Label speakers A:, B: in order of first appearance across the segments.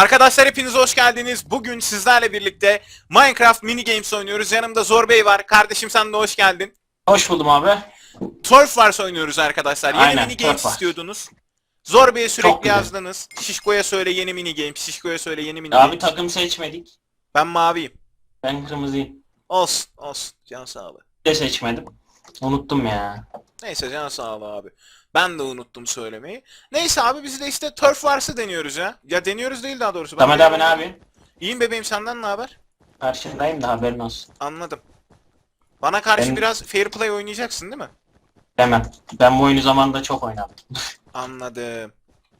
A: Arkadaşlar hepiniz hoş geldiniz. Bugün sizlerle birlikte Minecraft mini games oynuyoruz. Yanımda Zor Bey var. Kardeşim sen de hoş geldin.
B: Hoş buldum abi.
A: Turf Wars oynuyoruz arkadaşlar. Yeni
B: Aynen,
A: mini games istiyordunuz. Zor Bey'e sürekli yazdınız. Şişko'ya söyle yeni mini games. Şişko'ya söyle yeni mini
B: Abi
A: games.
B: takım seçmedik.
A: Ben maviyim.
B: Ben kırmızıyım.
A: Olsun olsun. Can sağlığı.
B: De seçmedim. Unuttum ya.
A: Neyse can sağlığı abi. Ben de unuttum söylemeyi. Neyse abi biz de işte Turf Wars'ı deniyoruz ya. Ya deniyoruz değil daha doğrusu. De-
B: abi ne yapıyorsun?
A: İyiyim bebeğim senden ne haber?
B: Karşındayım da haberin olsun.
A: Anladım. Bana karşı
B: Ben-
A: biraz fair play oynayacaksın değil mi?
B: Demem. Ben bu oyunu zamanında çok oynadım.
A: Anladım.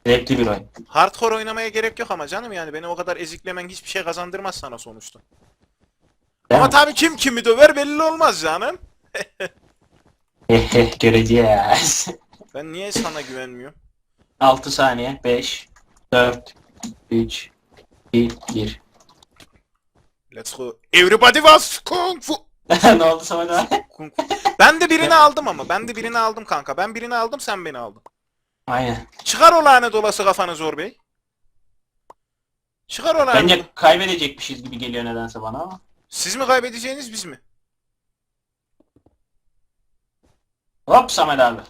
B: Zevkli bir oyun.
A: Hardcore oynamaya gerek yok ama canım yani beni o kadar eziklemen hiçbir şey kazandırmaz sana sonuçta.
B: Değil
A: ama
B: mi?
A: tabii kim kimi döver belli olmaz canım.
B: Göreceğiz.
A: Ben niye sana güvenmiyorum?
B: 6 saniye. 5, 4, 3, 2, 1.
A: Let's go. Everybody was kung fu.
B: ne oldu Samet abi?
A: Kung fu. Ben de birini aldım ama. Ben de birini aldım kanka. Ben birini aldım sen beni aldın.
B: Aynen.
A: Çıkar o lanet olası kafanı Zor Bey. Çıkar o lanet.
B: Bence kaybedecekmişiz gibi geliyor nedense bana ama.
A: Siz mi kaybedeceğiniz biz mi?
B: Hop Samet abi.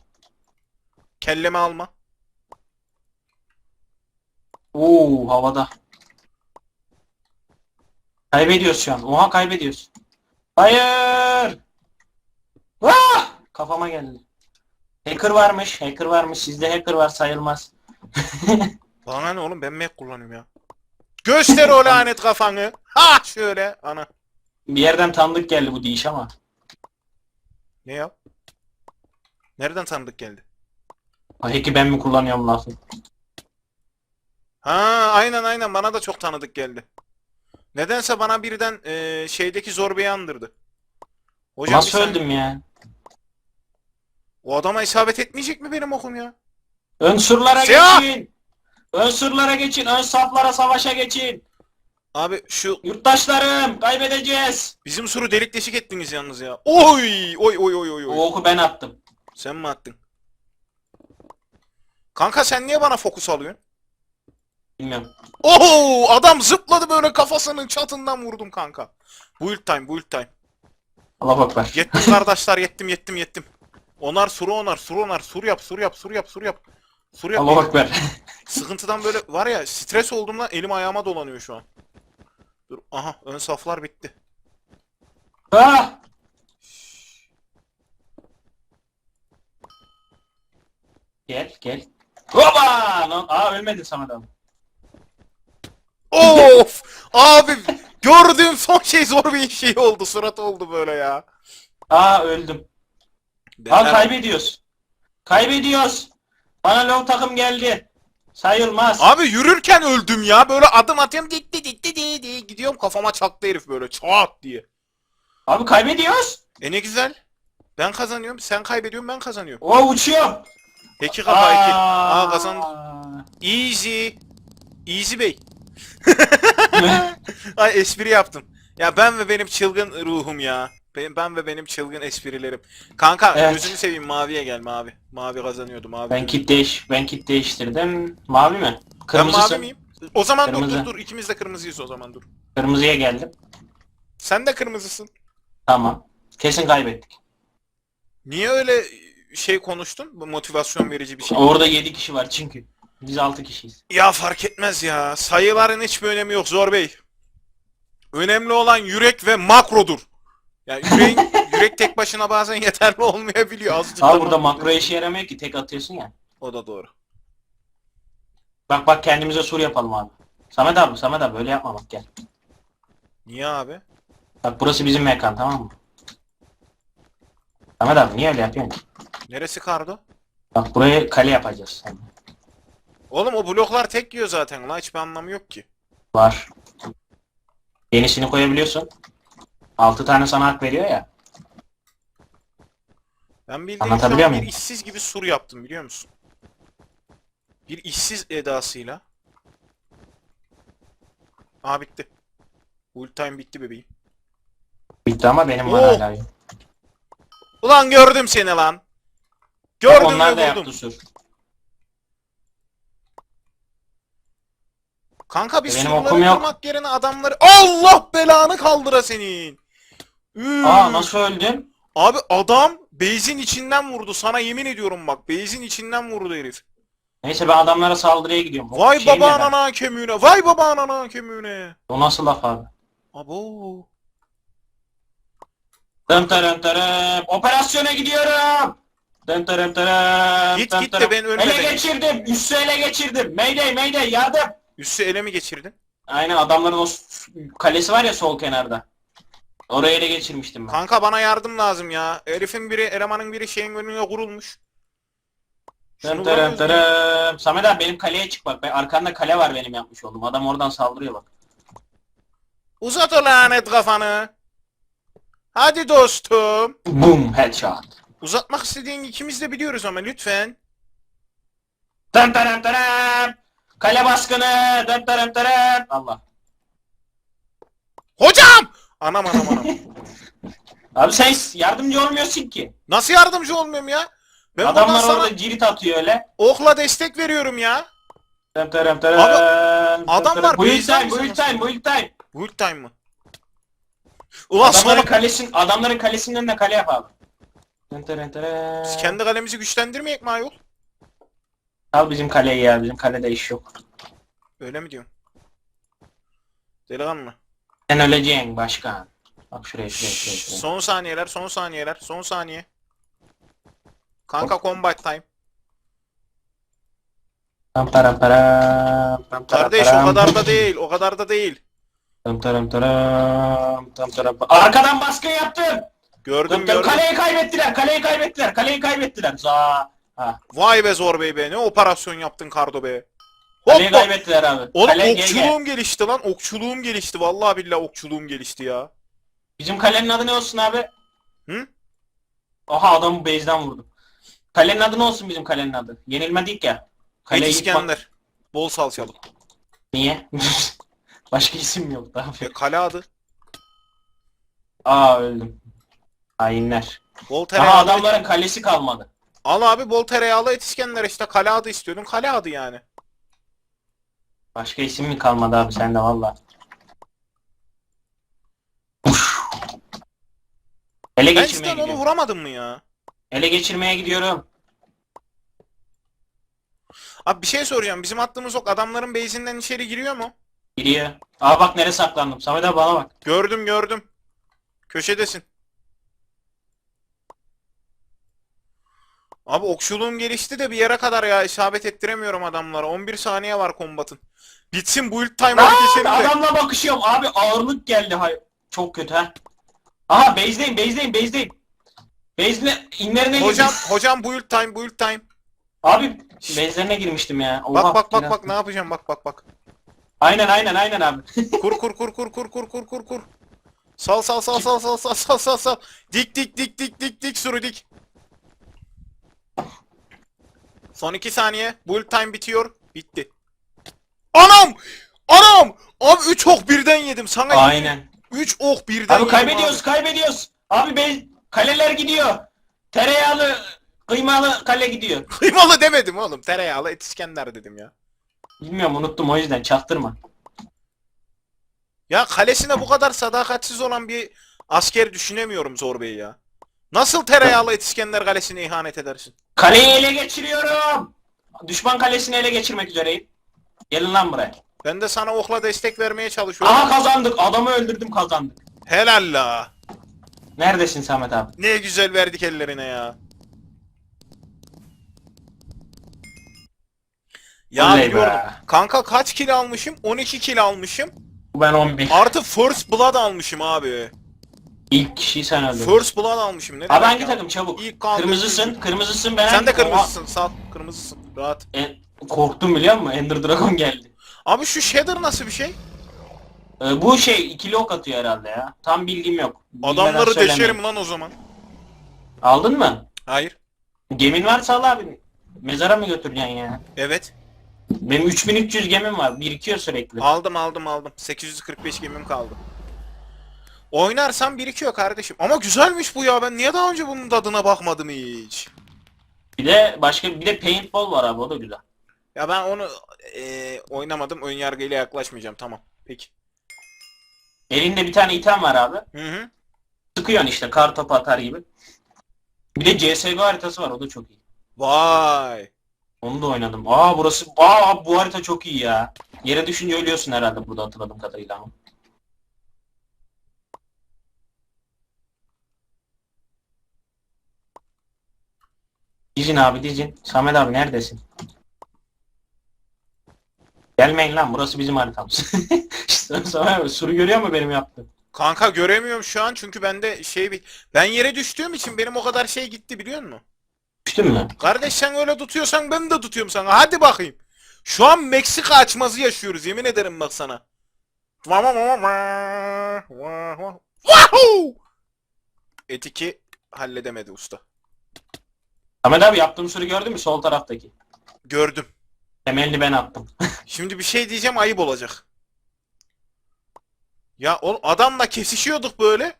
A: Kellemi alma.
B: Oo havada. Kaybediyoruz şu an. Oha kaybediyoruz. Hayır. Vah! Kafama geldi. Hacker varmış. Hacker varmış. Sizde hacker var sayılmaz.
A: Bana ne oğlum ben Mac kullanıyorum ya. Göster o lanet kafanı. Ha şöyle ana.
B: Bir yerden tanıdık geldi bu değiş ama.
A: Ne ya? Nereden tanıdık geldi?
B: Hack'i ben mi kullanıyorum lafı?
A: Ha aynen aynen bana da çok tanıdık geldi. Nedense bana birden eee, şeydeki zorbeyi andırdı. Hocam
B: Nasıl
A: saniye.
B: öldüm ya?
A: O adama isabet etmeyecek mi benim okum ya?
B: Ön surlara
A: Siyah!
B: geçin. Ön surlara geçin. Ön saflara savaşa geçin.
A: Abi şu
B: Yurttaşlarım kaybedeceğiz.
A: bizim suru delik deşik ettiniz yalnız ya. Oy oy oy oy oy
B: O
A: oy.
B: oku ben attım.
A: Sen mi attın? Kanka sen niye bana fokus alıyorsun?
B: Bilmiyorum.
A: Oo adam zıpladı böyle kafasının çatından vurdum kanka. Build time build time.
B: Allah bak ver.
A: Yettim kardeşler yettim yettim yettim. Onar suru onar sur onar sur yap sur yap sur yap sur yap. Sur yap.
B: Allah bak ver.
A: Sıkıntıdan böyle var ya stres oldum lan elim ayağıma dolanıyor şu an. Dur aha ön saflar bitti.
B: Ah! Gel gel. Hoba! Lan, aa ölmedin Samet abi.
A: Of! Abi gördüğüm son şey zor bir şey oldu. Surat oldu böyle ya.
B: Aa öldüm.
A: Ben
B: Aa
A: her-
B: kaybediyoruz. Kaybediyoruz. Bana long takım geldi. Sayılmaz.
A: Abi yürürken öldüm ya. Böyle adım atıyorum ditti ditti diye diye gidiyorum kafama çaktı herif böyle çat diye.
B: Abi kaybediyoruz.
A: E ne güzel. Ben kazanıyorum, sen kaybediyorsun, ben kazanıyorum.
B: O uçuyor.
A: Eki kafa eki.
B: Aa.
A: Kazandık. Easy. Easy Bey. Ay espri yaptım. Ya ben ve benim çılgın ruhum ya. Ben, ben ve benim çılgın esprilerim. Kanka
B: Evet.
A: gözünü seveyim maviye gel mavi. Mavi kazanıyordu mavi.
B: ben kit değiş ben kit değiştirdim. Mavi mi?
A: Ben
B: Kırmızısı.
A: mavi miyim? O zaman dur
B: Kırmızı.
A: dur dur ikimiz de kırmızıyız o zaman dur.
B: Kırmızıya geldim.
A: Sen de kırmızısın.
B: Tamam. Kesin kaybettik.
A: Niye öyle şey konuştun? Bu motivasyon verici bir şey.
B: Orada 7 kişi var çünkü. Biz 6 kişiyiz.
A: Ya fark etmez ya. Sayıların hiçbir önemi yok Zor Bey. Önemli olan yürek ve makrodur. Yani yüreğin, yürek tek başına bazen yeterli olmayabiliyor. Azıcık
B: Abi
A: da
B: burada
A: makro-
B: makro işe yaramıyor ki tek atıyorsun ya.
A: O da doğru.
B: Bak bak kendimize sur yapalım abi. Samet abi Samet abi böyle yapma bak gel.
A: Niye abi?
B: Bak burası bizim mekan tamam mı? Samet abi niye öyle yapıyorsun?
A: Neresi kardo?
B: Bak burayı kale yapacağız.
A: Oğlum o bloklar tek yiyor zaten la hiçbir anlamı yok ki.
B: Var. Yenisini koyabiliyorsun. 6 tane sana hak veriyor ya.
A: Ben şu an bir
B: muyum?
A: işsiz gibi sur yaptım biliyor musun? Bir işsiz edasıyla. Aa bitti. Ult time bitti bebeğim.
B: Bitti ama benim var
A: Oo.
B: hala.
A: Ulan gördüm seni lan. Gördüm
B: onlar da
A: ve vurdum.
B: yaptı sur.
A: Kanka biz
B: Benim
A: surları
B: okum yok.
A: kırmak yerine adamları... Allah belanı kaldıra senin. Üü.
B: Aa nasıl öldün?
A: Abi adam base'in içinden vurdu. Sana yemin ediyorum bak. Base'in içinden vurdu herif.
B: Neyse ben adamlara saldırıya gidiyorum.
A: Vay
B: Şeyim
A: baba
B: ben.
A: anana kemiğine. Vay baba anana kemiğine.
B: O nasıl laf abi?
A: Abo.
B: Dım tırım tırım. Operasyona gidiyorum. Dım tırım tırım.
A: Git, git de ben ölmeden
B: Ele geçirdim. Üssü ele geçirdim. Mayday mayday yardım.
A: Üssü ele mi geçirdin?
B: Aynen adamların o s- kalesi var ya sol kenarda. Oraya ele geçirmiştim ben.
A: Kanka bana yardım lazım ya. Herifin biri, elemanın biri şeyin önüne kurulmuş. Şunu vuramıyoruz mu?
B: tırım. Samet abi benim kaleye çık bak. Ben, arkanda kale var benim yapmış olduğum. Adam oradan saldırıyor bak.
A: Uzat o lanet kafanı. Hadi dostum.
B: Boom headshot.
A: Uzatmak istediğin ikimiz de biliyoruz ama lütfen.
B: Tırım tırım tırım. Kale baskını. Tırım tırım tırım. Allah.
A: Hocam! Anam anam anam.
B: Abi sen yardımcı olmuyorsun ki.
A: Nasıl yardımcı olmuyorum ya? Ben
B: Adamlar
A: sana
B: orada cirit atıyor öyle.
A: okla destek veriyorum ya.
B: Tırım tırım tırım.
A: Abi, adamlar.
B: Build
A: base'den
B: time, build
A: bize
B: time, build time.
A: Build time mı? Ulan
B: Adamların
A: sonra
B: kalesin, adamların kalesinin önüne kale yap abi. Tırım.
A: biz kendi kalemizi güçlendirmeyek mi ayol?
B: Al bizim kaleyi ya, bizim kalede iş yok.
A: Öyle mi diyorsun? Delikanlı.
B: Sen öleceksin başkan. Bak şuraya şuraya şuraya. şuraya.
A: Son saniyeler, son saniyeler, son saniye. Kanka combat time.
B: Tam taram taram. Tam taram
A: Kardeş o kadar da değil, o kadar da değil.
B: Tam taram taram. Tam taram. Arkadan baskın yaptım.
A: Gördüm gördüm.
B: Kaleyi kaybettiler. Kaleyi kaybettiler. Kaleyi kaybettiler. Za. Ha.
A: Vay be Zor Bey be, ne operasyon yaptın Kardo be.
B: Kaleyi
A: Hoppa!
B: kaybettiler abi.
A: Oğlum
B: Kale
A: okçuluğum gelişti lan, okçuluğum gelişti. Vallahi billahi okçuluğum gelişti ya.
B: Bizim kalenin adı ne olsun abi?
A: Hı?
B: Oha adamı base'den vurdum. Kalenin adı ne olsun bizim kalenin adı? Yenilmedik ya. Kaleyi yıkmak-
A: İskender. Bol salçalı.
B: Niye? Başka isim yok daha.
A: E, kale adı.
B: Aa öldüm. Hainler.
A: Bol
B: Aha
A: tereyağlı.
B: adamların kalesi kalmadı.
A: Al abi bol tereyağlı et İskender işte. Kale adı istiyordun. Kale adı yani.
B: Başka isim mi kalmadı abi sende valla. Uş. Ele
A: Ben
B: geçirmeye
A: cidden onu
B: gidiyorum.
A: vuramadım mı ya?
B: Ele geçirmeye gidiyorum.
A: Abi bir şey soracağım. Bizim attığımız ok adamların base'inden içeri giriyor mu?
B: Giriyor. Aa bak nereye saklandım. Samet abi bana bak.
A: Gördüm gördüm. Köşedesin. Abi okçuluğum gelişti de bir yere kadar ya isabet ettiremiyorum adamlara. 11 saniye var kombatın. Bitsin build time hadi geçelim de.
B: Adamla bakışıyorum. Abi ağırlık geldi. Hay Çok kötü ha. Aha base'deyim base'deyim base'deyim. Base'ine inlerine
A: Hocam
B: girdim.
A: hocam build time build time.
B: Abi base'lerine girmiştim ya. Oha,
A: Bak bak bak bak ne yapacağım bak bak bak.
B: Aynen aynen aynen abi.
A: Kur kur kur kur kur kur kur kur kur. Sal sal sal sal sal sal sal sal sal. Dik dik dik dik dik dik sürü dik. Son 2 saniye. Build time bitiyor. Bitti. Anam! Anam! Abi 3 ok birden yedim. Sana
B: aynen.
A: 3 ok birden
B: Abi
A: yedim
B: kaybediyoruz kaybediyoruz. Abi base kaleler gidiyor. Tereyağlı kıymalı kale gidiyor.
A: abi. Kıymalı demedim oğlum. Tereyağlı et İskender dedim ya.
B: Bilmiyorum unuttum o yüzden çaktırma.
A: Ya kalesine bu kadar sadakatsiz olan bir asker düşünemiyorum Zor Bey ya. Nasıl tereyağlı et İskender kalesine ihanet edersin?
B: Kaleyi ele geçiriyorum. Düşman kalesini ele geçirmek üzereyim. Gelin lan buraya.
A: Ben de sana okla destek vermeye çalışıyorum.
B: Aha kazandık. Adamı öldürdüm kazandık.
A: Helal la.
B: Neredesin Samet abi?
A: Ne güzel verdik ellerine ya. Ya
B: Oley be.
A: biliyorum. Kanka kaç kill almışım? 12 kill almışım.
B: Ben 11.
A: Artı first blood almışım abi.
B: İlk kişiyi sen öldürdün.
A: First blood almışım. Ne
B: Abi
A: demek
B: hangi
A: ya?
B: takım çabuk?
A: İlk kan-
B: Kırmızısın. Kırmızısın ben
A: Sen de kırmızısın. Sal. Kırmızısın. Rahat.
B: Oha, en- korktum biliyor musun? Ender Dragon geldi.
A: Abi şu shader nasıl bir şey?
B: Ee, bu şey ikili ok atıyor herhalde ya. Tam bilgim yok. Bilmeden
A: Adamları
B: söylemeyeyim.
A: deşerim lan o zaman.
B: Aldın mı?
A: Hayır.
B: Gemin varsa al abi. Mezara mı götüreceksin ya?
A: Evet.
B: Benim 3300 gemim var. Birikiyor sürekli.
A: Aldım aldım aldım. 845 gemim kaldı. Oynarsam birikiyor kardeşim. Ama güzelmiş bu ya. Ben niye daha önce bunun tadına bakmadım hiç?
B: Bir de başka bir de paintball var abi o da güzel.
A: Ya ben onu e, oynamadım. Ön yargıyla yaklaşmayacağım. Tamam. Peki.
B: Elinde bir tane item var abi.
A: Hı hı.
B: Sıkıyorsun işte kar topu atar gibi. Bir de CSGO haritası var o da çok iyi.
A: Vay.
B: Onu da oynadım. Aa burası aa bu harita çok iyi ya. Yere düşünce ölüyorsun herhalde burada hatırladığım kadarıyla. Dizin abi dizin. Samet abi neredesin? Gelmeyin lan burası bizim haritamız. işte Samet abi suru görüyor mu benim yaptığım?
A: Kanka göremiyorum şu an çünkü bende şey bir... Ben yere düştüğüm için benim o kadar şey gitti biliyor musun?
B: Düştün mü?
A: Kardeş sen öyle tutuyorsan ben de tutuyorum sana. Hadi bakayım. Şu an Meksika açmazı yaşıyoruz. Yemin ederim bak sana. Wahoo! Etiki halledemedi usta.
B: Samet abi yaptığım suru gördün mü sol taraftaki?
A: Gördüm.
B: Temelini ben attım.
A: Şimdi bir şey diyeceğim ayıp olacak. Ya oğlum adamla kesişiyorduk böyle.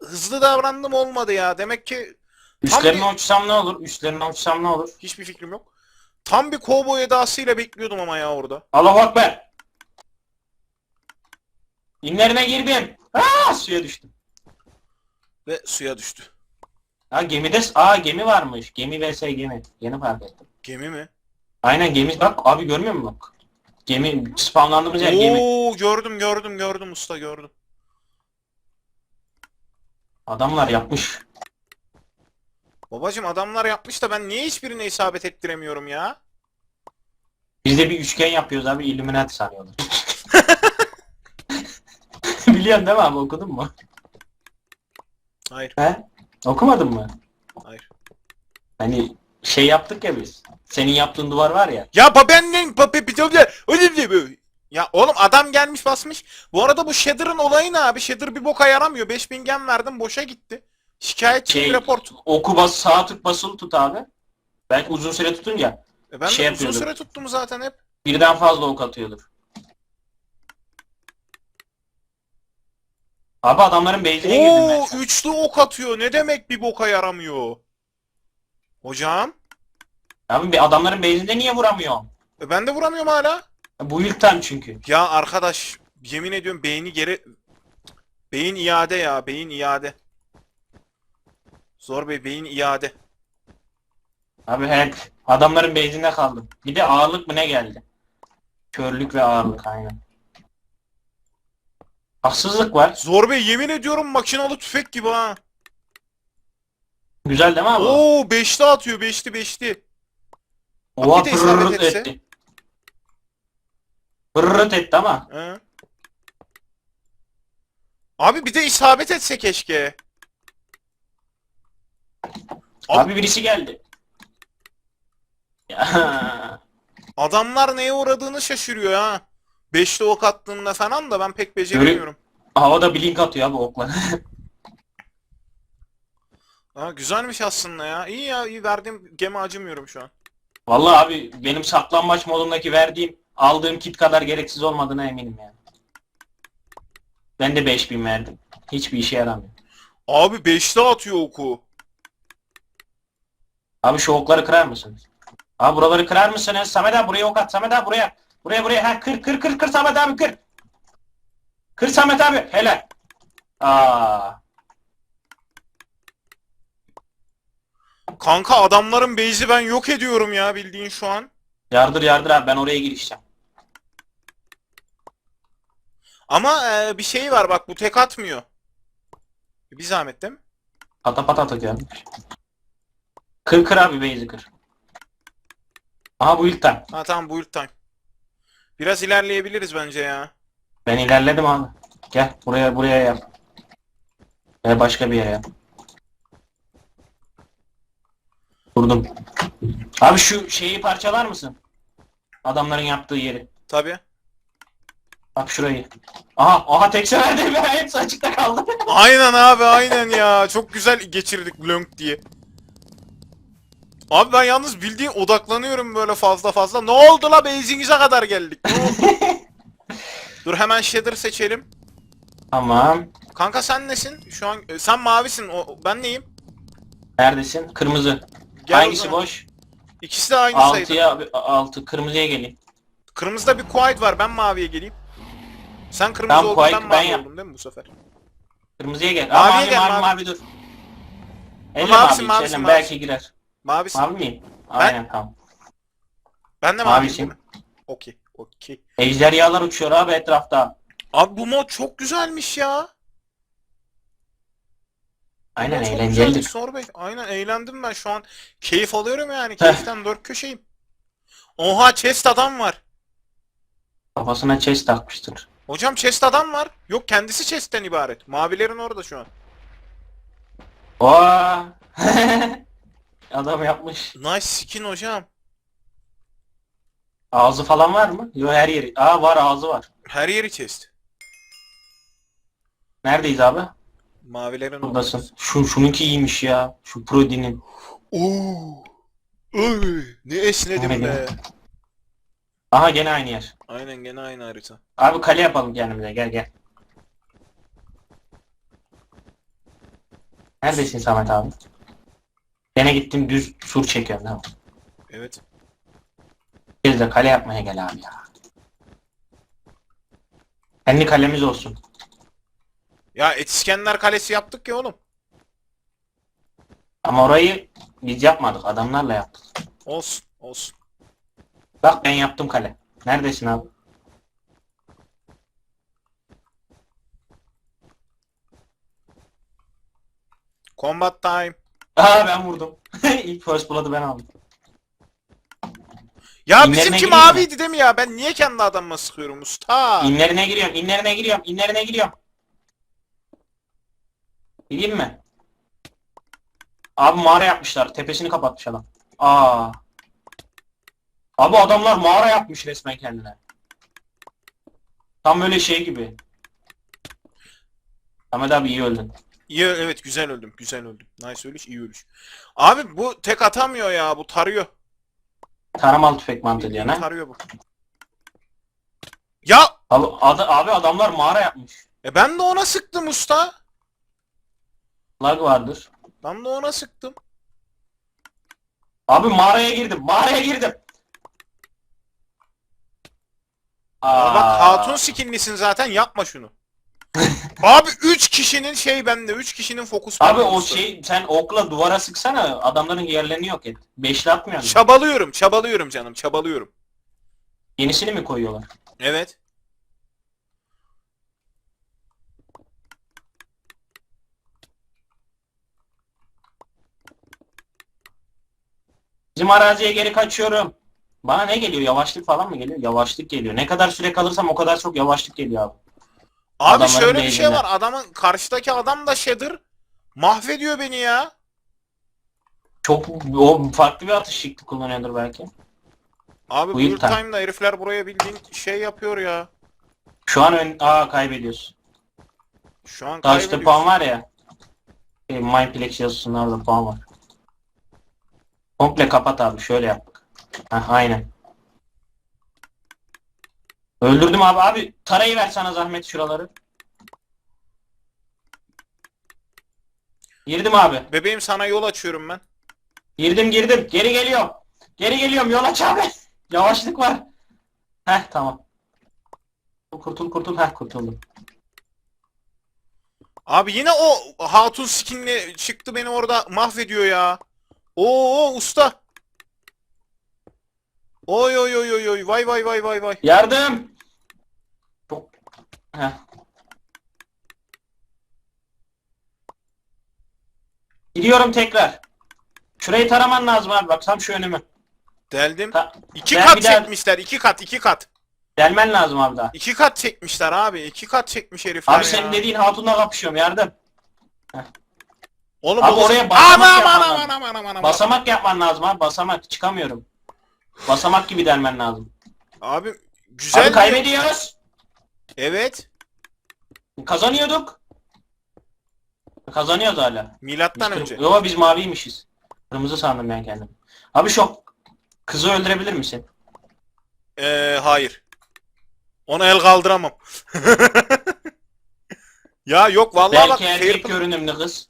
A: Hızlı davrandım olmadı ya. Demek ki
B: Üstlerine
A: bir-
B: uçsam ne olur? Üstlerine uçsam ne olur?
A: hiçbir fikrim yok. Tam bir kovboy edasıyla bekliyordum ama ya orada.
B: Allahu Ekber. İnlerine girdim. Aa suya düştüm.
A: Ve suya düştü.
B: Ha gemide aa gemi varmış. Gemi vs gemi. Yeni fark ettim.
A: Gemi mi?
B: Aynen gemi bak abi görmüyor musun bak? Gemi spawnlandığımız yer gemi.
A: Oo gördüm gördüm gördüm usta gördüm.
B: Adamlar yapmış.
A: Babacım adamlar yapmış da ben niye hiçbirine isabet ettiremiyorum ya?
B: Biz de bir üçgen yapıyoruz abi Illuminati sanıyorlar. Biliyorsun değil mi abi okudun mu?
A: Hayır,
B: He? Okumadın mı?
A: hayır.
B: Hani şey yaptık ya biz. Senin yaptığın duvar var ya.
A: Ya bir böyle. Ya oğlum adam gelmiş basmış. Bu arada bu Shader'ın olayı ne abi? Shader bir boka yaramıyor. 5000 gem verdim boşa gitti. Şikayetçiyim
B: Şey,
A: report.
B: oku bas sağ tık basılı tut abi. Belki uzun süre tutunca
A: E ben
B: şey
A: de uzun
B: yapıyordum.
A: süre tuttum zaten hep.
B: birden fazla ok atıyordur. Abi adamların base'ine girdim ben.
A: Oo üçlü ok atıyor. Ne demek bir boka yaramıyor? Hocam?
B: Abi bir adamların base'inde niye vuramıyorum?
A: E ben de vuramıyorum hala.
B: Bu ilk time çünkü.
A: Ya arkadaş yemin ediyorum beyni geri... Beyin iade ya. Beyin iade. Zor Bey beyin iade.
B: Abi hep adamların base'inde kaldım. Bir de ağırlık mı ne geldi? Körlük ve ağırlık aynen. Haksızlık var.
A: Zor Bey yemin ediyorum makinalı tüfek gibi ha.
B: Güzel değil mi abi?
A: Oo beşli atıyor beşli beşli.
B: Oha
A: bir de isabet
B: pırrırt
A: etse.
B: etti. Pırrırt etti ama.
A: He. Abi bir de isabet etse keşke. Abi-
B: birisi geldi. Ya.
A: Adamlar neye uğradığını şaşırıyor ha. Beşli ok attığında falan da ben pek beceremiyorum.
B: Havada blink atıyor abi okla.
A: Ha, güzelmiş aslında ya. İyi ya iyi verdiğim gemi acımıyorum şu an.
B: Vallahi abi benim saklanmaç modundaki verdiğim aldığım kit kadar gereksiz olmadığına eminim yani. Ben de 5000 verdim. Hiçbir işe yaramıyor.
A: Abi beşli atıyor oku.
B: Abi şu okları kırar mısınız? Abi buraları kırar mısınız? Samet abi buraya ok at. Samet abi buraya. Buraya buraya. Ha kır kır kır kır Samet abi kır. Kır Samet abi. Helal. Aa.
A: Kanka adamların base'i ben yok ediyorum ya bildiğin şu an.
B: Yardır yardır abi ben oraya girişeceğim.
A: Ama e, bir şey var bak bu tek atmıyor. Bir zahmet değil mi?
B: Pata pata atacağım. Kır kır abi base'i kır. Aha bu ilk time.
A: Ha tamam build time. Biraz ilerleyebiliriz bence ya.
B: Ben ilerledim abi. Gel buraya buraya yap. Ve başka bir yere yap. Vurdum. Abi şu şeyi parçalar mısın? Adamların yaptığı yeri.
A: Tabi.
B: Bak şurayı. Aha aha tek seferde hepsi açıkta kaldı.
A: Aynen abi aynen ya. Çok güzel geçirdik blönk diye. Abi ben yalnız bildiğin odaklanıyorum böyle fazla fazla. Ne oldu la base'inize kadar geldik. Ne oldu? Dur hemen shader seçelim.
B: tamam.
A: Kanka sen nesin? Şu an e, sen mavisin. O, ben neyim?
B: Neredesin? Kırmızı.
A: Gel o
B: Hangisi
A: zaman.
B: boş?
A: İkisi de aynı sayıda.
B: 6'ya 6 kırmızıya geleyim.
A: Kırmızıda bir Kuayt var. Ben maviye geleyim. Sen kırmızı
B: Tamam,
A: oldun
B: Kuayt
A: ben
B: ben
A: mavi
B: yap-
A: oldum değil mi bu sefer?
B: Kırmızıya gel.
A: Maviye
B: Aa, mavi,
A: gel,
B: mavi,
A: mavi.
B: mavi, dur. Elle
A: Mavisin,
B: mavi,
A: mavisin, mavisin.
B: belki girer.
A: Mavisin.
B: Mavi miyim? Aynen tamam.
A: Ben de
B: Mavisin.
A: mi? Okey. Okey.
B: Ejderhalar uçuyor abi etrafta.
A: Abi bu mod çok güzelmiş ya.
B: Aynen
A: çok güzelmiş Zor Bey. Aynen eğlendim ben şu an. Keyif alıyorum yani. Keyiften dört köşeyim. Oha chest adam var.
B: Kafasına chest takmıştır.
A: Hocam chest adam var. Yok kendisi chest'ten ibaret. Mavilerin orada şu an.
B: Oo. Adam yapmış.
A: Nice skin hocam.
B: Ağzı falan var mı? Yok her yeri. Aa var ağzı var.
A: Her yeri chest.
B: Neredeyiz abi?
A: Mavilerin
B: Buradasın.
A: orada.
B: Şu şununki iyiymiş ya. Şu Prodi'nin.
A: Oo. Oy, ne esnedim
B: Aynen.
A: be.
B: Aha gene aynı yer.
A: Aynen gene aynı harita.
B: Abi kale yapalım kendimize gel gel. Neredesin Samet abi? Gene gittim düz sur çekiyorum tamam.
A: Evet.
B: Biz de kale yapmaya gel abi ya. Kendi kalemiz olsun.
A: Ya Etiskenler Kalesi yaptık ya oğlum.
B: Ama orayı biz yapmadık. Adamlarla yaptık.
A: Olsun. Olsun.
B: Bak ben yaptım kale. Neredesin abi?
A: Combat time.
B: Aa ben vurdum. İlk first blood'ı ben aldım.
A: Ya
B: İnlerine
A: bizimki
B: gireyim mi?
A: maviydi değil mi ya? Ben niye kendi adamıma sıkıyorum usta?
B: İnlerine giriyorum, inlerine giriyorum, inlerine giriyorum. Gireyim mi? Abi mağara yapmışlar. Tepesini kapatmış adam. Aa. Abi adamlar mağara yapmış resmen kendine. Tam böyle şey gibi. Ahmet abi iyi öldün.
A: İyi evet güzel öldüm. Güzel öldüm. Nice ölüş iyi ölüş. Abi bu tek atamıyor ya. Bu tarıyor.
B: Taramalı tüfek mantığı diyor ne?
A: Tarıyor bu. Ya
B: Abi, adı- abi adamlar mağara yapmış.
A: e ben de ona sıktım usta.
B: Lag vardır.
A: Ben de ona sıktım.
B: Abi mağaraya girdim. Mağaraya girdim.
A: Aa, bak hatun skinlisin zaten yapma şunu. Abi 3 kişinin şey bende 3 kişinin fokus
B: Abi o şey sen okla duvara sıksana adamların yerlerini yok et. Beşli atmıyor musun?
A: Çabalıyorum çabalıyorum canım çabalıyorum.
B: Yenisini mi koyuyorlar?
A: Evet.
B: Bizim araziye geri kaçıyorum. Bana ne geliyor? Yavaşlık falan mı geliyor? Yavaşlık geliyor. Ne kadar süre kalırsam o kadar çok yavaşlık geliyor abi.
A: Abi
B: Adamların
A: şöyle bir şey
B: beynine.
A: var. Adamın karşıdaki adam da shader mahvediyor beni ya.
B: Çok o farklı bir atış şekli kullanıyordur belki.
A: Abi build
B: time.
A: time'da herifler buraya bildiğin şey yapıyor ya.
B: Şu an ön... Aa kaybediyorsun.
A: Şu an
B: Karşıda
A: kaybediyorsun.
B: puan var ya. E, Mindplex yazısının orada puan var. Komple kapat abi. Şöyle yap. Heh, aynen. Öldürdüm abi. Abi tarayı ver sana zahmet şuraları. Girdim abi.
A: Bebeğim sana yol açıyorum ben.
B: Girdim girdim. Geri geliyorum. Geri geliyorum. Yol aç abi. Yavaşlık var. Heh tamam. Kurtul kurtul. Heh kurtuldum.
A: Abi yine o hatun skinli çıktı beni orada mahvediyor ya. Oo usta. Oy oy oy oy oy vay vay vay vay vay.
B: Yardım. Çok. Heh. Gidiyorum tekrar. Şurayı taraman lazım abi. Bak tam şu önümü.
A: Deldim.
B: Ta-
A: İki
B: Ben
A: kat
B: bir daha-
A: çekmişler. iki kat iki kat.
B: Delmen lazım abi daha.
A: İki kat çekmişler abi. iki kat çekmiş herifler
B: Abi
A: ya.
B: senin dediğin hatunla kapışıyorum yardım.
A: Oğlum
B: Abi oraya basamak
A: Aman aman
B: yapman
A: aman aman aman aman.
B: Basamak yapman lazım abi basamak çıkamıyorum. Basamak gibi delmen lazım.
A: Abi güzel.
B: abi kaybediyoruz.
A: Evet.
B: Kazanıyorduk. Kazanıyoruz hala.
A: Milattan
B: Biz
A: önce.
B: Yo biz maviymişiz. Kırmızı sandım ben kendim. Abi şu kızı öldürebilir misin?
A: Ee, hayır. Ona el kaldıramam. ya yok vallahi bak
B: Belki
A: fair
B: erkek
A: play-
B: görünümlü kız.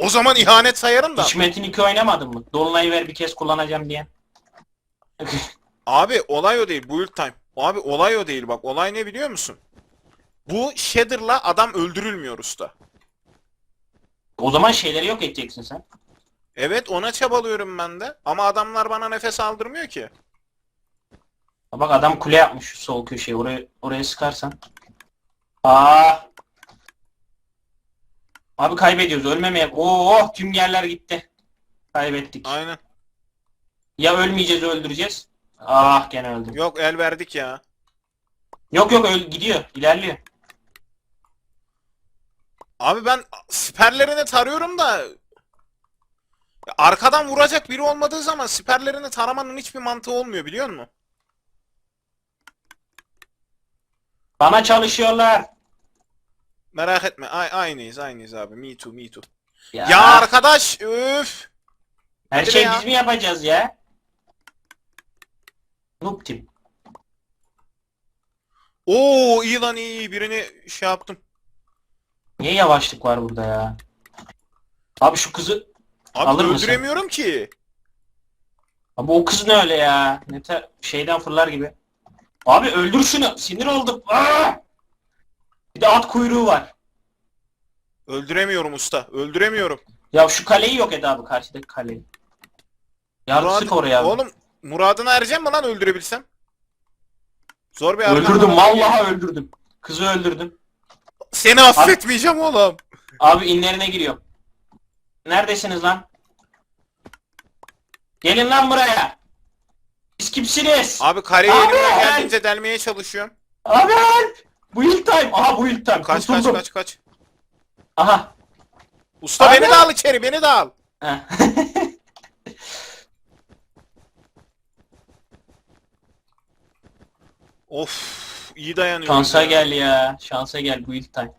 A: O zaman ihanet sayarım da.
B: Hiç Metin 2 oynamadın mı? Dolunay'ı ver bir kez kullanacağım diye.
A: Abi olay o değil. Build time. Abi olay o değil bak. Olay ne biliyor musun? Bu shader'la adam öldürülmüyor usta.
B: O zaman şeyleri yok edeceksin sen.
A: Evet ona çabalıyorum ben de. Ama adamlar bana nefes aldırmıyor ki.
B: Bak adam kule yapmış şu sol köşeye. Oraya, oraya sıkarsan. Aa. Abi kaybediyoruz. Ölmemeye. Oo tüm yerler gitti. Kaybettik.
A: Aynen.
B: Ya ölmeyeceğiz öldüreceğiz. Ah gene öldüm.
A: Yok el verdik ya.
B: Yok yok öl gidiyor. ilerliyor.
A: Abi ben siperlerini tarıyorum da arkadan vuracak biri olmadığı zaman siperlerini taramanın hiçbir mantığı olmuyor biliyor musun?
B: Bana çalışıyorlar.
A: Merak etme. A- aynıyız, aynıyız abi. Me too, me too.
B: Ya,
A: Ya arkadaş, üf.
B: her
A: hadi
B: şey
A: ya.
B: biz mi yapacağız ya? Noob team.
A: Oo, iyi lan iyi. Birini şey yaptım.
B: Niye yavaşlık var burada ya? Abi şu kızı...
A: Abi
B: Alır mısın?
A: öldüremiyorum ki.
B: Abi o kız ne öyle ya? Ne şeyden fırlar gibi. Abi öldür şunu. Sinir oldum. Aa! Bir de at kuyruğu var.
A: Öldüremiyorum usta. Öldüremiyorum.
B: Ya şu kaleyi yok et abi karşıdaki kaleyi. Ya
A: Murad-
B: sık oraya abi.
A: Oğlum muradına ereceğim mi lan öldürebilsem? Zor bir arkamdan
B: öldürdüm vallahi öldürdüm. Kızı öldürdüm.
A: Seni affetmeyeceğim oğlum.
B: Abi inlerine giriyorum. Neredesiniz lan? Gelin lan buraya. Siz kimsiniz?
A: Abi kareyi
B: Abi!
A: elimden geldiğince delmeye çalışıyorum.
B: Abi! Bu ilk time. Aha bu ilk time.
A: Kaç kaç
B: Kurtuldum.
A: kaç kaç.
B: Aha.
A: Usta
B: Abi!
A: beni de al içeri beni de al.
B: Heh.
A: Of iyi dayanıyorum.
B: Şansa gel ya. Şansa gel bu ilk time.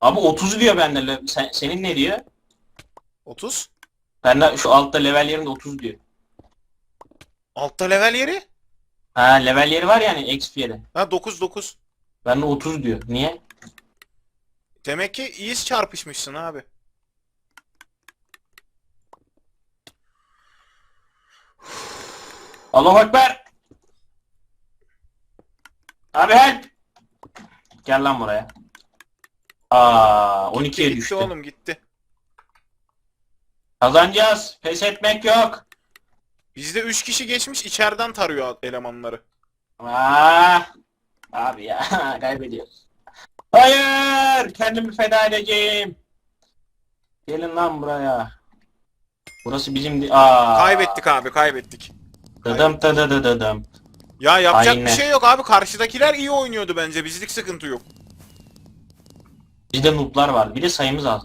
B: Abi 30 diyor bende. le- Sen, senin ne diyor?
A: 30.
B: Bende şu altta level yerinde 30 diyor.
A: Altta level yeri.
B: Ha level yeri var yani XP'de.
A: Ha 9 9.
B: Bende 30 diyor. Niye?
A: Demek ki iyi çarpışmışsın abi.
B: Allahu Ekber. Abi help. Gel lan buraya. Aa 12'ye
A: Gitti
B: düştü.
A: oğlum gitti.
B: Kazanacağız. Pes etmek yok.
A: Bizde 3 kişi geçmiş içeriden tarıyor elemanları.
B: Aa, abi ya kaybediyoruz. Hayır, kendimi feda edeceğim. Gelin lan buraya. Burası bizim di- Aa.
A: Kaybettik abi kaybettik.
B: Dıdım dıdı dıdı dıdım.
A: Ya yapacak
B: Aynen.
A: bir şey yok abi. Karşıdakiler iyi oynuyordu bence. Bizlik sıkıntı yok.
B: Bizde noob'lar var. Bir de sayımız az.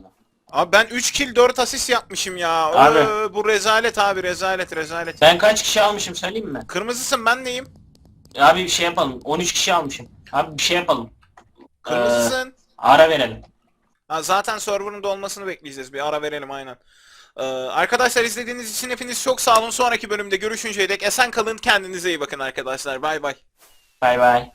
A: Abi ben 3 kill 4 asist yapmışım ya.
B: Abi.
A: Ee, bu rezalet abi rezalet rezalet.
B: Ben kaç kişi almışım söyleyeyim mi?
A: Kırmızısın ben neyim?
B: Abi bir şey yapalım. 13 kişi almışım. Abi bir şey yapalım. Ee,
A: Kırmızısın.
B: ara verelim.
A: Ha, zaten server'ın dolmasını bekleyeceğiz. Bir ara verelim aynen. Ee, arkadaşlar izlediğiniz için hepiniz çok sağ olun. Sonraki bölümde görüşünceye dek esen kalın. Kendinize iyi bakın arkadaşlar. Bay bay.
B: Bay bay.